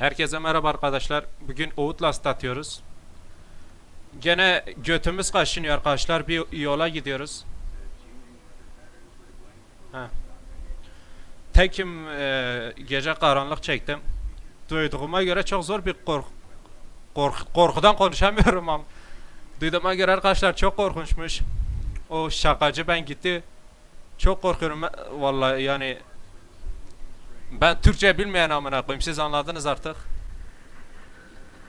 Herkese merhaba arkadaşlar. Bugün Outlast atıyoruz. Gene götümüz kaşınıyor arkadaşlar. Bir yola gidiyoruz. Ha. Tekim e, gece karanlık çektim. Duyduğuma göre çok zor bir kork, kork korkudan konuşamıyorum ama. Duyduğuma göre arkadaşlar çok korkunçmuş. O şakacı ben gitti. Çok korkuyorum vallahi yani ben Türkçe bilmeyen amına koyayım siz anladınız artık.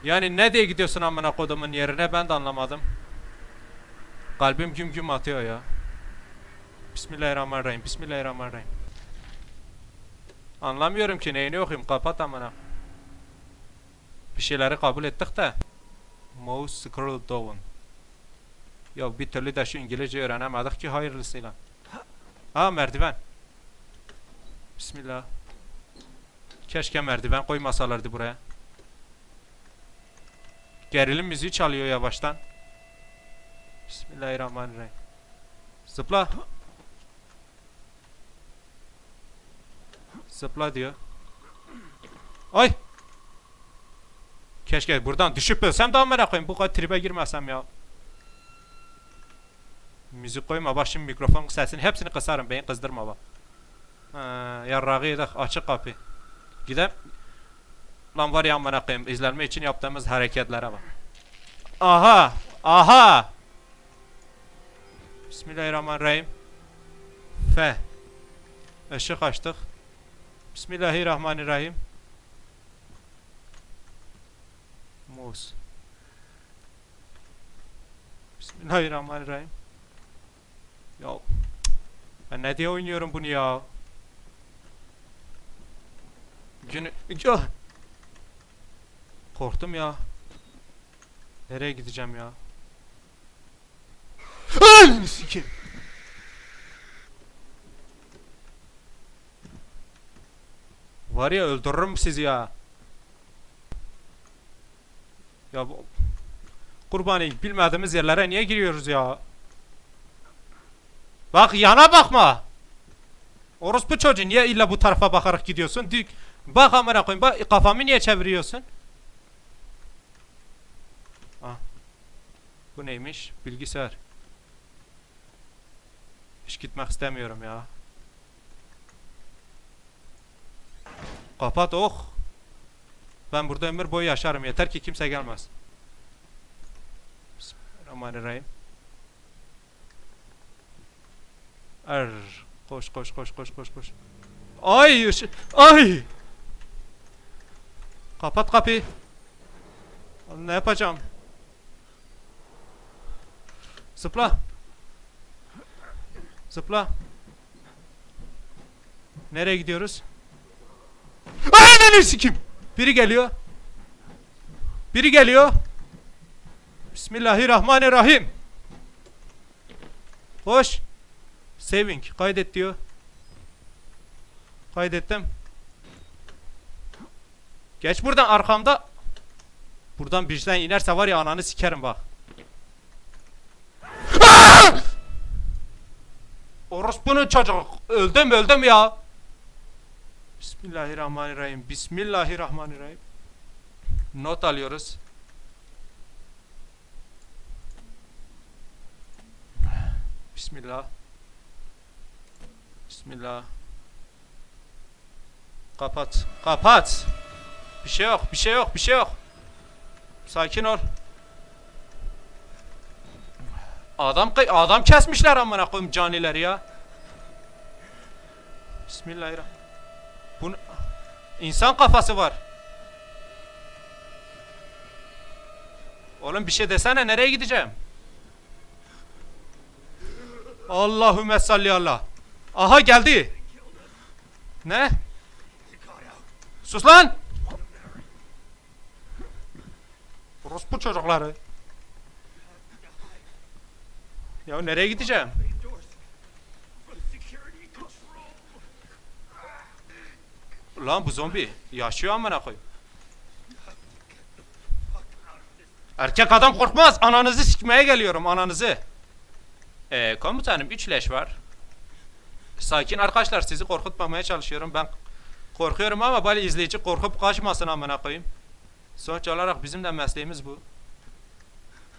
Yani ne diye gidiyorsun amına kodumun yerine ben de anlamadım. Kalbim güm güm atıyor ya. Bismillahirrahmanirrahim. Bismillahirrahmanirrahim. Anlamıyorum ki neyini okuyayım kapat amına. Bir şeyleri kabul ettik de. Mouse scroll down. Ya bir türlü de şu İngilizce öğrenemedik ki hayırlısıyla. Ha merdiven. Bismillah. Keşke merdiven koymasalardı buraya. Gerilim müziği çalıyor yavaştan. Bismillahirrahmanirrahim. Zıpla. Zıpla diyor. Ay. Keşke buradan düşüp ölsem de amına koyayım. Bu kadar tribe girmesem ya. Müzik koyma bak şimdi mikrofon sesini hepsini kısarım. Beni kızdırma bak. Ha, yarrağı yedik açık kapı. Gidem. Lan var ya amına koyayım izlenme için yaptığımız hareketlere bak. Aha! Aha! Bismillahirrahmanirrahim. F. Işık açtık. Bismillahirrahmanirrahim. Mouse. Bismillahirrahmanirrahim. Ya ben ne diye oynuyorum bunu ya? Günü... Ya! Korktum ya. Nereye gideceğim ya? Ananı sikeyim. Var ya öldürürüm sizi ya. Ya bu... Kurbanı bilmediğimiz yerlere niye giriyoruz ya? Bak yana bakma. Orospu çocuğu niye illa bu tarafa bakarak gidiyorsun? Dik. Bak amına koyayım. Bak kafamı niye çeviriyorsun? Ah. Bu neymiş? Bilgisayar. Hiç gitmek istemiyorum ya. Kapat oh. Ben burada ömür boyu yaşarım. Yeter ki kimse gelmez. Bismillahirrahmanirrahim. Er. Koş koş koş koş koş koş. Ay Ay. Kapat kapıyı. Ne yapacağım? Zıpla. Zıpla. Nereye gidiyoruz? Ananı sikim. Biri geliyor. Biri geliyor. Bismillahirrahmanirrahim. Hoş. Saving. Kaydet diyor. Kaydettim. Geç buradan arkamda. Buradan birden inerse var ya ananı sikerim bak. Aa! Orospunun çocuk. Öldüm öldüm ya. Bismillahirrahmanirrahim. Bismillahirrahmanirrahim. Not alıyoruz. Bismillah. Bismillah. Kapat. Kapat. Bir şey yok, bir şey yok, bir şey yok. Sakin ol. Adam adam kesmişler amına koyayım canileri ya. Bismillahirrahmanirrahim. Bu insan kafası var. Oğlum bir şey desene nereye gideceğim? Allahümme salli Allah. Aha geldi. Ne? Sus lan! Orospu çocukları. Ya nereye gideceğim? Lan bu zombi yaşıyor amına koy. Erkek adam korkmaz. Ananızı sikmeye geliyorum ananızı. Ee, komutanım 3 leş var. Sakin arkadaşlar sizi korkutmamaya çalışıyorum. Ben Korkuyorum ama bari izleyici korkup kaçmasın amına koyayım. Sonuç olarak bizim de mesleğimiz bu.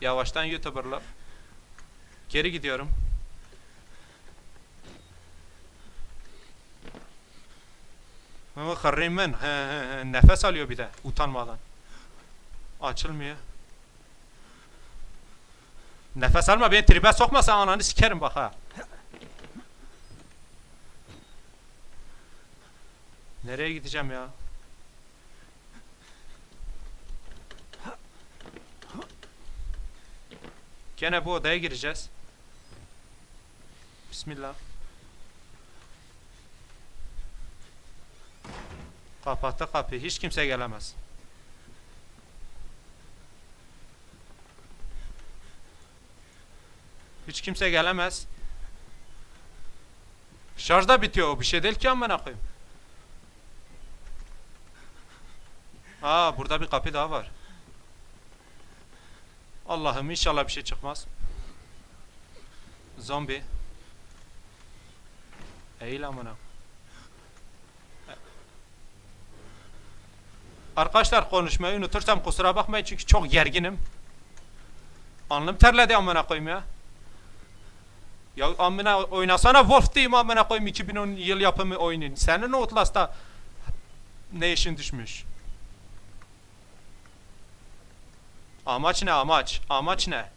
Yavaştan YouTuber'lar. Geri gidiyorum. Ama karıyım ben. Nefes alıyor bir de utanmadan. Açılmıyor. Nefes alma beni tribe sokma ananı sikerim bak ha. Nereye gideceğim ya? Gene bu odaya gireceğiz. Bismillah. Kapattı kapıyı. Hiç kimse gelemez. Hiç kimse gelemez. Şarj da bitiyor o bir şey değil ki amına koyayım. Aa burada bir kapı daha var. Allah'ım inşallah bir şey çıkmaz. Zombi. Eğil amına. Arkadaşlar konuşmayı unutursam kusura bakmayın çünkü çok gerginim. Alnım terledi amına koyayım ya. Ya amına oynasana Wolf diyeyim amına koyayım 2010 yıl yapımı oyunun. Senin Outlast'ta ne işin düşmüş? Amaç ne amaç? Amaç ne?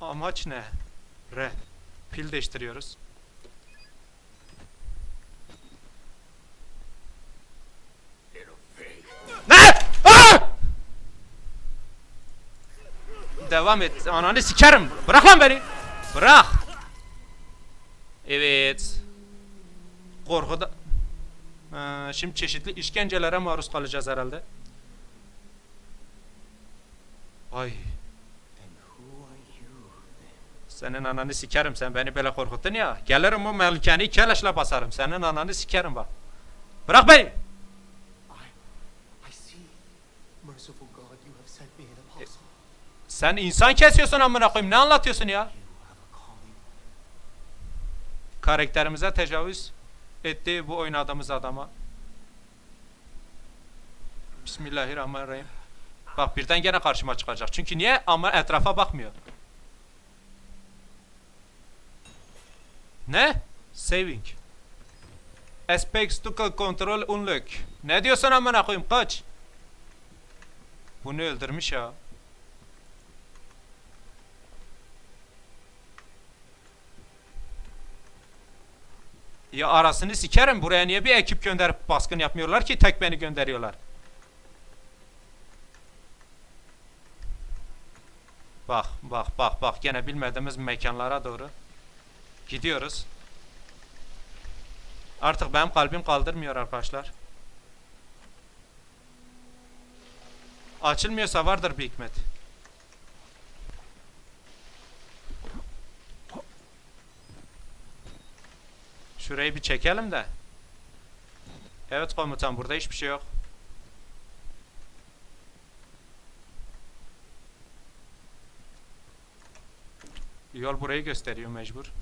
Amaç ne? Re. Pil değiştiriyoruz. Ne? Devam et. Ananı sikerim. Bırak lan beni. Bırak. Evet. Korkuda... Ee, şimdi çeşitli işkencelere maruz kalacağız herhalde. Ay. Senin ananı sikerim sen beni böyle korkuttun ya. Gelirim o melkeni keleşle basarım. Senin ananı sikerim bak. Bırak beni. I, I see. Merciful God, you have sent me an apostle. Sen insan kesiyorsun amına koyayım. Ne anlatıyorsun ya? Karakterimize tecavüz etti bu oynadığımız adama. Bismillahirrahmanirrahim. Bak birden gene karşıma çıkacak. Çünkü niye? Ama etrafa bakmıyor. Ne? Saving. Aspects to control unlock. Ne diyorsun amına koyayım? Kaç. Bunu öldürmüş ya. Ya arasını sikerim. Buraya niye bir ekip gönderip baskın yapmıyorlar ki tek beni gönderiyorlar. Bak bak bak bak gene bilmediğimiz mekanlara doğru gidiyoruz. Artık benim kalbim kaldırmıyor arkadaşlar. Açılmıyorsa vardır bir hikmet. Şurayı bir çekelim de. Evet komutan burada hiçbir şey yok. Yol burayı gösteriyor mecbur.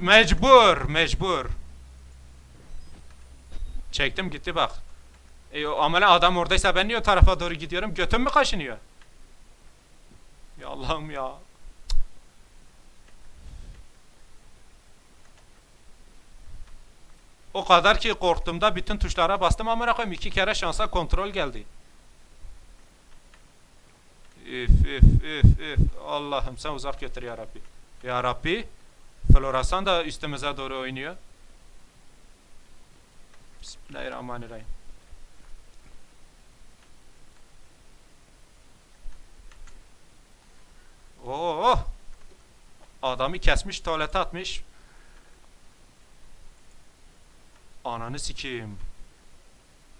Mecbur, mecbur. Çektim gitti bak. E, amele adam oradaysa ben niye o tarafa doğru gidiyorum? Götüm mü kaşınıyor? Ya Allah'ım ya. O kadar ki korktuğumda bütün tuşlara bastım amına koyayım iki kere şansa kontrol geldi. Üf üf üf üf Allah'ım sen uzak götür ya Rabbi. Ya Rabbi Florasan da üstümüze doğru oynuyor. Bismillahirrahmanirrahim. Oo! Adamı kesmiş, tuvalete atmış. Ananı sikeyim.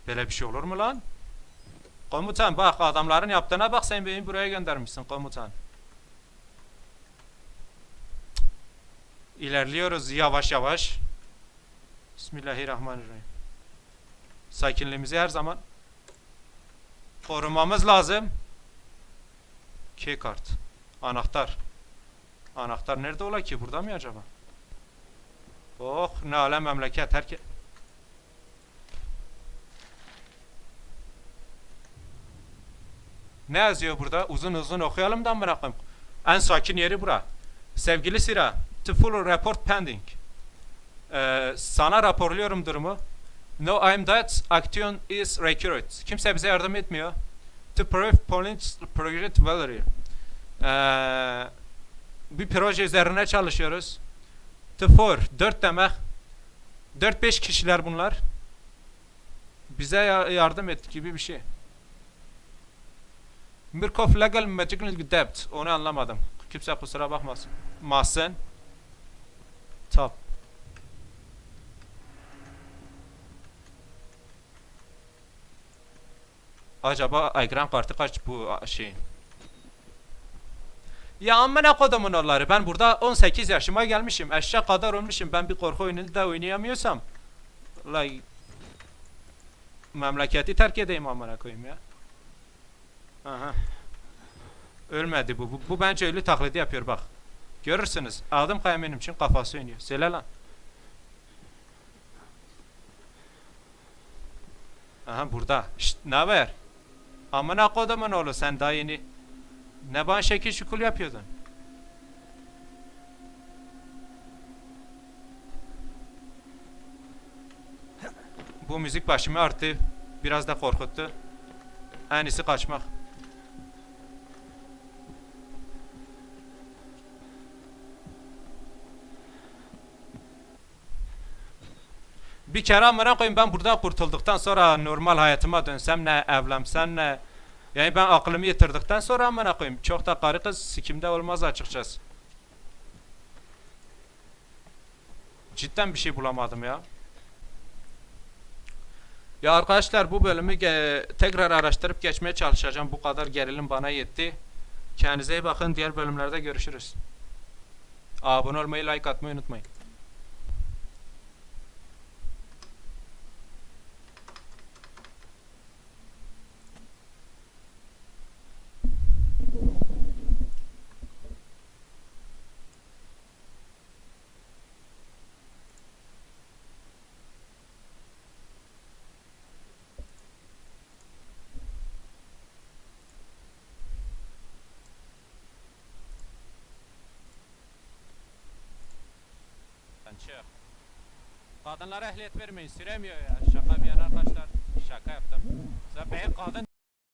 Böyle bir şey olur mu lan? Komutan bak adamların yaptığına bak sen beni buraya göndermişsin komutan. İlerliyoruz yavaş yavaş. Bismillahirrahmanirrahim. Sakinliğimizi her zaman korumamız lazım. Keycard. Anahtar. Anahtar nerede ola ki? Burada mı acaba? Oh ne ala memleket herke. Ne yazıyor burada? Uzun uzun okuyalım da bırakayım. En sakin yeri bura. Sevgili Sira, to full report pending. Ee, sana raporluyorum durumu. No, I'm that action is recurrent. Kimse bize yardım etmiyor. To prove police project Valerie. Ee, bir proje üzerine çalışıyoruz. To four, dört demek. Dört beş kişiler bunlar. Bize ya- yardım et gibi bir şey. Mirkov legal medical debt. Onu anlamadım. Kimse kusura bakmasın. Mahsen. Top. Acaba ekran kartı kaç bu şeyin? Ya amına kodumun onları. Ben burada 18 yaşıma gelmişim. Eşya kadar olmuşum. Ben bir korku oyunu da oynayamıyorsam. Vallahi memleketi terk edeyim amına koyayım ya. Aha. Ölmedi bu. Bu, bu bence ölü taklidi yapıyor bak. Görürsünüz. Adım eminim için kafası oynuyor. Söyle lan. Aha burada. Şşt ne haber? Amına kodumun oğlu sen daha yeni. Ne bana şekil şukul yapıyordun? Bu müzik başımı arttı. Biraz da korkuttu. En iyisi kaçmak. Bir kere amına koyayım ben burada kurtulduktan sonra normal hayatıma dönsem ne evlensem ne yani ben aklımı yitirdikten sonra amına koyayım çok da karı kız sikimde olmaz açıkçası. Cidden bir şey bulamadım ya. Ya arkadaşlar bu bölümü tekrar araştırıp geçmeye çalışacağım. Bu kadar gerilim bana yetti. Kendinize iyi bakın. Diğer bölümlerde görüşürüz. Abone olmayı, like atmayı unutmayın. Çık. Kadınlara ehliyet vermeyin. Süremiyor ya. Şaka bir yana arkadaşlar. Şaka yaptım. Beyin kadın